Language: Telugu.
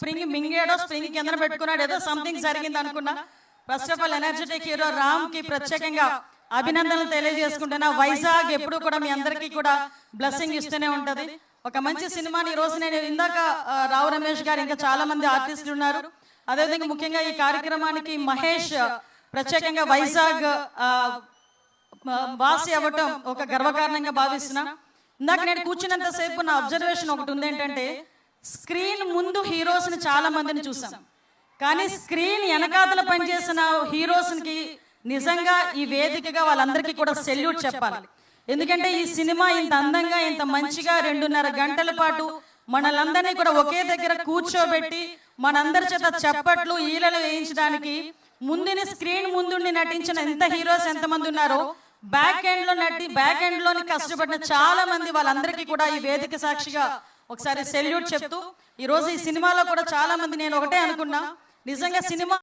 స్ప్రింగ్ మింగాడో స్ప్రింగ్ కింద పెట్టుకున్నాడు. ఏదో సంథింగ్ జరిగింది అనుకున్నా. First of all energetic hero రామ్కి ప్రత్యేకంగా అభినందనలు తెలియజేసుకుంటున్నా. వైజాగ్ ఎప్పుడు కూడా మీ అందరికీ కూడా బ్లెస్సింగ్ ఇస్తూనే ఉంటది. ఒక మంచి సినిమాని ఈ రోజు నేను ఇందాక రావు రమేష్ గారు ఇంకా చాలా మంది ఆర్టిస్టులు ఉన్నారు. అదేవిధంగా ముఖ్యంగా ఈ కార్యక్రమానికి మహేష్ ప్రత్యేకంగా వైజాగ్ వాసి అవ్వటం ఒక గర్వకారణంగా భావిస్తున్నా. ఇందాక నేను కూర్చున్నంత సేపు నా అబ్జర్వేషన్ ఒకటి ఉంది ఏంటంటే స్క్రీన్ ముందు హీరోస్ని చాలా మందిని చూసాం. కానీ స్క్రీన్ వెనకాతల పనిచేసిన హీరోస్కి నిజంగా ఈ వేదికగా వాళ్ళందరికీ కూడా సెల్యూట్ చెప్పాలి. ఎందుకంటే ఈ సినిమా ఇంత అందంగా ఇంత మంచిగా రెండున్నర గంటల పాటు మనలందరినీ కూడా ఒకే దగ్గర కూర్చోబెట్టి మనందరి చేత చప్పట్లు ఈలలు వేయించడానికి ముందుని స్క్రీన్ ముందుండి నటించిన ఎంత హీరోస్ ఎంతమంది ఉన్నారో బ్యాక్ ఎండ్లో నటి బ్యాక్ ఎండ్లోని కష్టపడిన చాలా మంది వాళ్ళందరికీ కూడా ఈ వేదిక సాక్షిగా ఒకసారి సెల్యూట్ చెప్తూ ఈ రోజు ఈ సినిమాలో కూడా చాలా మంది నేను ఒకటే అనుకున్నా. నిజంగా సినిమా